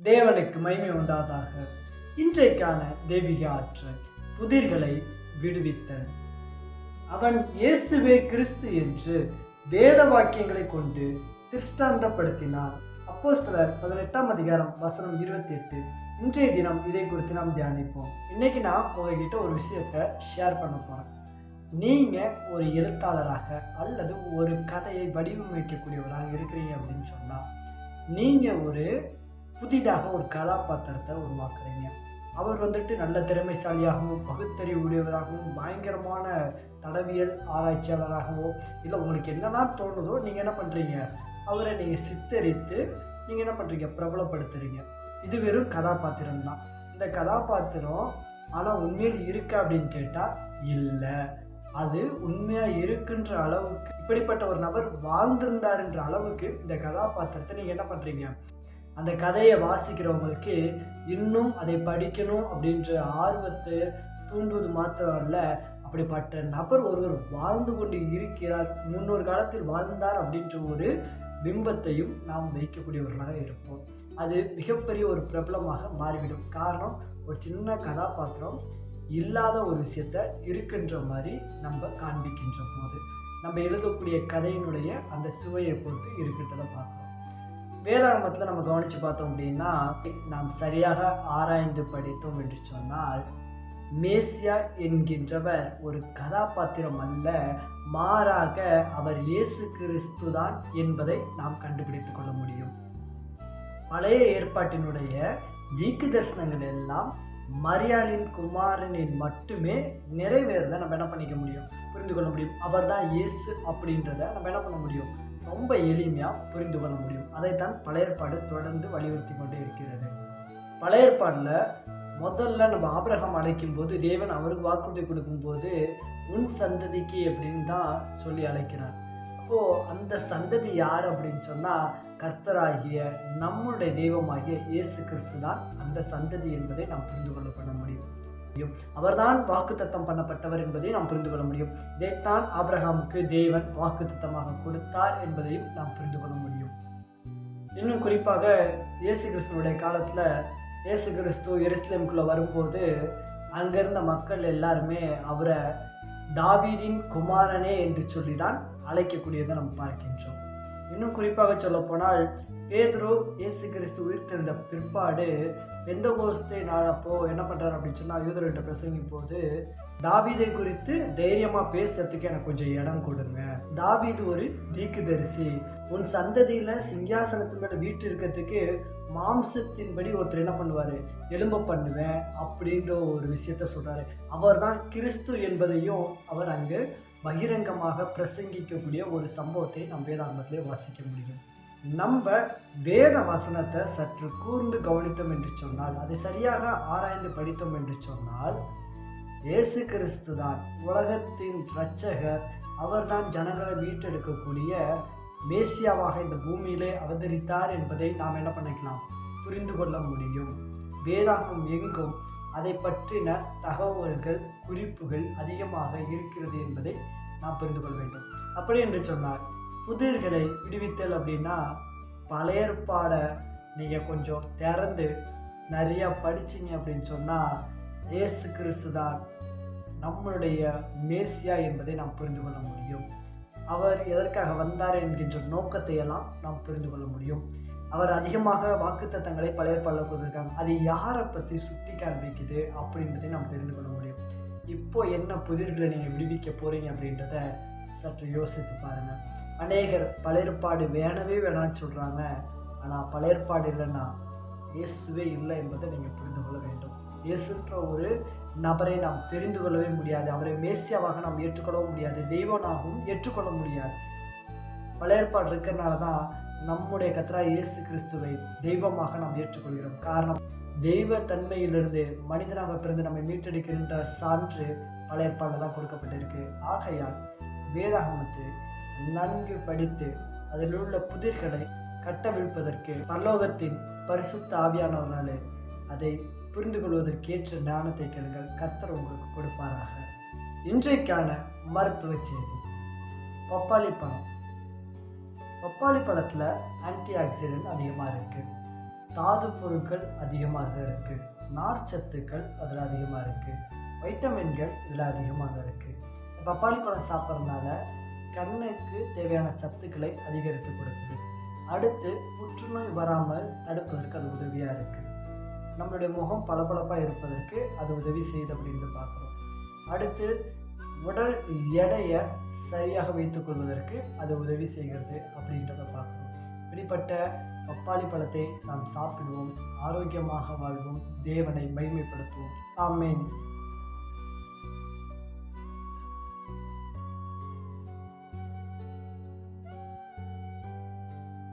தேவனுக்கு மகிமை உண்டாதாக. இன்றைக்கான தெய்வீக ஆற்றல் புதிர்களை விடுவித்தல் அவன் இயேசுவே கிறிஸ்து என்று வேத வாக்கியங்களை கொண்டு திருஷ்டாந்தப்படுத்தினார். அப்போ சிலர் பதினெட்டாம் அதிகாரம் வசனம் இருபத்தி எட்டு இன்றைய தினம் இதை குறித்து நாம் தியானிப்போம். இன்னைக்கு நான் உங்ககிட்ட ஒரு விஷயத்த ஷேர் பண்ண போறேன் நீங்கள் ஒரு எழுத்தாளராக அல்லது ஒரு கதையை வடிவமைக்கக்கூடியவராக இருக்கிறீங்க அப்படின்னு சொன்னால் நீங்கள் ஒரு புதிதாக ஒரு கதாபாத்திரத்தை உருவாக்குறீங்க. அவர் வந்துட்டு நல்ல திறமைசாலியாகவும் பகுத்தறிவு உடையவராகவும் பயங்கரமான தடவியல் ஆராய்ச்சியாளராகவோ இல்லை உங்களுக்கு என்னெல்லாம் தோணுதோ நீங்கள் என்ன பண்ணுறீங்க அவரை நீங்கள் சித்தரித்து நீங்கள் என்ன பண்ணுறீங்க பிரபலப்படுத்துறீங்க. இது வெறும் கதாபாத்திரம் தான் இந்த கதாபாத்திரம் ஆனால் உண்மையில் இருக்கா அப்படின்னு கேட்டால் இல்லை. அது உண்மையாக இருக்குன்ற அளவுக்கு இப்படிப்பட்ட ஒரு நபர் வாழ்ந்திருந்தாருன்ற அளவுக்கு இந்த கதாபாத்திரத்தை நீங்கள் என்ன பண்ணுறீங்க அந்த கதையை வாசிக்கிறவங்களுக்கு இன்னும் அதை படிக்கணும் அப்படின்ற ஆர்வத்தை தூண்டுவது மாத்திரம் அல்ல அப்படிப்பட்ட நபர் ஒருவர் வாழ்ந்து கொண்டு இருக்கிறார் முன்னொரு காலத்தில் வாழ்ந்தார் அப்படின்ற ஒரு பிம்பத்தையும் நாம் வைக்கக்கூடியவர்களாக இருப்போம். அது மிகப்பெரிய ஒரு பிரபலமாக மாறிவிடும். காரணம் ஒரு சின்ன கதாபாத்திரம் இல்லாத ஒரு விஷயத்த இருக்கின்ற மாதிரி நம்ம காண்பிக்கின்ற போது நம்ம எழுதக்கூடிய கதையினுடைய அந்த சுவையை பொறுத்து இருக்கின்றதை பார்க்குறோம். வேதாரம்பத்தில் நம்ம கவனித்து பார்த்தோம் அப்படின்னா நாம் சரியாக ஆராய்ந்து படித்தோம் என்று சொன்னால் மேசியா என்கின்றவர் ஒரு கதாபாத்திரம் அல்ல மாறாக அவர் இயேசு கிறிஸ்து தான் என்பதை நாம் கண்டுபிடித்து கொள்ள முடியும். பழைய ஏற்பாட்டினுடைய தீக்கு தரிசனங்கள் எல்லாம் மரியாளின் குமாரனின் மட்டுமே நிறைவேறதை நம்ம என்ன பண்ணிக்க முடியும்? புரிந்து கொள்ள முடியும். அவர் தான் இயேசு அப்படின்றத நம்ம என்ன பண்ண முடியும்? ரொம்ப எளிமையாக புரிந்து கொள்ள முடியும். அதைத்தான் பழையற்பாடு தொடர்ந்து வலியுறுத்தி கொண்டே இருக்கிறது. பழையற்பாடில் முதல்ல நம்ம ஆபிரகம் அழைக்கும் போது தேவன் அவருக்கு வாக்குறுதி கொடுக்கும்போது உன் சந்ததிக்கு அப்படின்னு தான் சொல்லி அழைக்கிறார். அப்போது அந்த சந்ததி யார் அப்படின்னு சொன்னால் கர்த்தராகிய நம்முடைய தெய்வமாகிய இயேசு கிறிஸ்து தான் அந்த சந்ததி என்பதை நாம் புரிந்து கொள்ள பண்ண முடியும். அவர்தான் வாக்குத்தத்தம் பண்ணப்பட்டவர் என்பதை நாம் புரிந்து கொள்ள முடியும். இதைத்தான் ஆப்ரஹாமுக்கு தேவன் வாக்குத்தத்தமாக கொடுத்தார் என்பதையும் நாம் புரிந்து கொள்ள முடியும். இன்னும் குறிப்பாக இயேசு கிறிஸ்துவனுடைய காலத்தில் இயேசு கிறிஸ்து எருசலேமுக்குள்ளே வரும்போது அங்கிருந்த மக்கள் எல்லாருமே அவரை தாவீதின் குமாரனே என்று சொல்லி தான் அழைக்கக்கூடியதை நம்ம பார்க்கின்றோம். இன்னும் குறிப்பாக சொல்லப்போனால் பேதுரு இயேசு கிறிஸ்து உயிர்த்தெழுந்த பிற்பாடு எந்த கோஸ்தை நான் அப்போது என்ன பண்ணுறாரு அப்படின்னு சொன்னால் யூதர்கிட்ட பிரசங்கும் போது தாவீதை குறித்து தைரியமாக பேசுறதுக்கு எனக்கு கொஞ்சம் இடம் கொடுங்க. தாவீது ஒரு தீக்குதரிசி. உன் சந்ததியில் சிங்காசனத்து மேலே வீட்டு இருக்கிறதுக்கு மாம்சத்தின்படி ஒருத்தர் என்ன பண்ணுவார்? எலும்ப பண்ணுவேன் அப்படின்ற ஒரு விஷயத்த சொல்கிறாரு அவர் தான் கிறிஸ்து என்பதையும் அவர் அங்கு பகிரங்கமாக பிரசங்கிக்கக்கூடிய ஒரு சம்பவத்தை நம் வேதாந்தத்திலே வாசிக்க முடியும். நம்ம வேத வசனத்தை சற்று கூர்ந்து கவனித்தோம் என்று சொன்னால் அதை சரியாக ஆராய்ந்து படித்தோம் என்று சொன்னால் இயேசு கிறிஸ்து தான் உலகத்தின் இரட்சகர். அவர்தான் ஜனங்களை மீட்டெடுக்கக்கூடிய மேசியாவாக இந்த பூமியிலே அவதரித்தார் என்பதை நாம் என்ன பண்ணிக்கலாம்? புரிந்து கொள்ள முடியும். வேதாகம் எங்கும் அதை பற்றின தகவல்கள் குறிப்புகள் அதிகமாக இருக்கிறது என்பதை நாம் புரிந்து கொள்ள வேண்டும். அப்படி என்று சொன்னால் புதிர்களை விடுவித்தல் அப்படின்னா பழையற்பாடை நீங்கள் கொஞ்சம் திறந்து நிறையா படிச்சிங்க அப்படின்னு சொன்னால் ஏசு கிறிஸ்து தான் நம்மளுடைய மேசியா என்பதை நாம் புரிந்து கொள்ள முடியும். அவர் எதற்காக வந்தார் என்கின்ற நோக்கத்தை எல்லாம் நாம் புரிந்து கொள்ள முடியும். அவர் அதிகமாக வாக்குத்தத்தங்களை பலர் பல்ல கொடுத்துருக்காங்க. அது யாரை பற்றி சுட்டி காண்பிக்குது அப்படின்றதை நாம் தெரிந்து கொள்ள முடியும். இப்போ என்ன புதிர்களை நீங்கள் விடுவிக்க போகிறீங்க அப்படின்றத சற்று யோசித்து பாருங்கள் அநேகர் பழையற்பாடு வேணவே வேணாம்னு சொல்கிறாங்க ஆனால் பழையற்பாடு இல்லைன்னா இயேசுவே இல்லை என்பதை நீங்கள் புரிந்து கொள்ள வேண்டும். இயேசுன்ற ஒரு நபரை நாம் தெரிந்து கொள்ளவே முடியாது. அவரை மேசியாவாக நாம் ஏற்றுக்கொள்ளவும் முடியாது. தெய்வனாகவும் ஏற்றுக்கொள்ள முடியாது. பழையற்பாடு இருக்கிறனால தான் நம்முடைய கத்ரா இயேசு கிறிஸ்துவை தெய்வமாக நாம் ஏற்றுக்கொள்கிறோம். காரணம் தெய்வ தன்மையிலிருந்து மனிதனாக பிறந்து நம்மை மீட்டெடுக்கின்ற சான்று பழைய ஏற்பாடில் தான் கொடுக்கப்பட்டிருக்கு. ஆகையால் வேதாகமத்தை நன்கு படித்து அதில் உள்ள புதிர்களை கட்டவிழ்ப்பதற்கு பரலோகத்தின் பரிசுத்த ஆவியானவர்களாலே அதை புரிந்து கொள்வதற்கேற்ற ஞானத்தை கேளுங்கள். கர்த்தர் உங்களுக்கு கொடுப்பாராக. இன்றைக்கான மருத்துவ செய்தி பப்பாளி பழம். பப்பாளி பழத்தில் ஆன்டி ஆக்சிடென்ட் அதிகமாக இருக்குது தாது பொருட்கள் அதிகமாக இருக்குது நார்ச்சத்துக்கள் அதில் அதிகமாக இருக்குது வைட்டமின்கள் இதில் அதிகமாக இருக்குது பப்பாளி பழம் சாப்பிட்றதுனால கண்ணுக்கு தேவையான சத்துக்களை அதிகரித்து கொடுக்குது. அடுத்து புற்றுநோய் வராமல் தடுப்பதற்கு அது உதவியாக இருக்குது நம்மளுடைய முகம் பளபளப்பாக இருப்பதற்கு அது உதவி செய்யுது அப்படின்னு பார்க்குறோம். அடுத்து உடல் எடையை சரியாக வைத்துக் கொள்வதற்கு அது உதவி செய்கிறது அப்படின்றத பார்க்கணும். இப்படிப்பட்ட பப்பாளி பழத்தை நாம் சாப்பிடுவோம் ஆரோக்கியமாக வாழ்வோம் தேவனை மகிமைப்படுத்துவோம். ஆமேன்.